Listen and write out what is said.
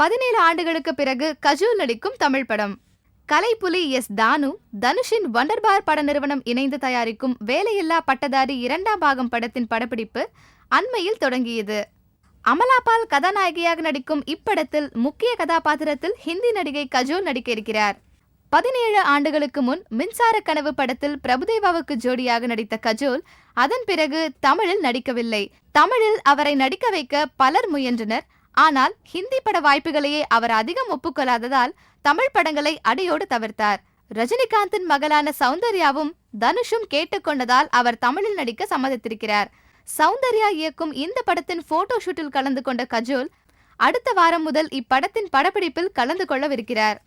பதினேழு ஆண்டுகளுக்கு பிறகு கஜோல் நடிக்கும் தமிழ் படம். கலைப்புலி எஸ் தானு தனுஷின் வண்டர்பார் பட நிறுவனம் இணைந்து தயாரிக்கும் வேலையில்லா பட்டதாரி இரண்டாம் பாகம் படத்தின் படப்பிடிப்பு அண்மையில் தொடங்கியது. அமலாபால் கதாநாயகியாக நடிக்கும் இப்படத்தில் முக்கிய கதாபாத்திரத்தில் ஹிந்தி நடிகை கஜோல் நடிக்க இருக்கிறார் பதினேழு ஆண்டுகளுக்கு முன் மின்சார கனவு படத்தில் பிரபுதேவாவுக்கு ஜோடியாக நடித்த கஜோல் அதன் பிறகு தமிழில் நடிக்கவில்லை. தமிழில் அவரை நடிக்க வைக்க பலர் முயன்றனர். ஆனால் ஹிந்தி பட வாய்ப்புகளையே அவர் அதிகம் ஒப்புக்கொள்ளாததால் தமிழ் படங்களை அடியோடு தவிர்த்தார். ரஜினிகாந்தின் மகளான சௌந்தர்யாவும் தனுஷும் கேட்டுக்கொண்டதால் அவர் தமிழில் நடிக்க சம்மதித்திருக்கிறார். சௌந்தர்யா இயக்கும் இந்த படத்தின் போட்டோ ஷூட்டில் கலந்து கொண்ட கஜோல் அடுத்த வாரம் முதல் இப்படத்தின் படப்பிடிப்பில் கலந்து கொள்ளவிருக்கிறார்.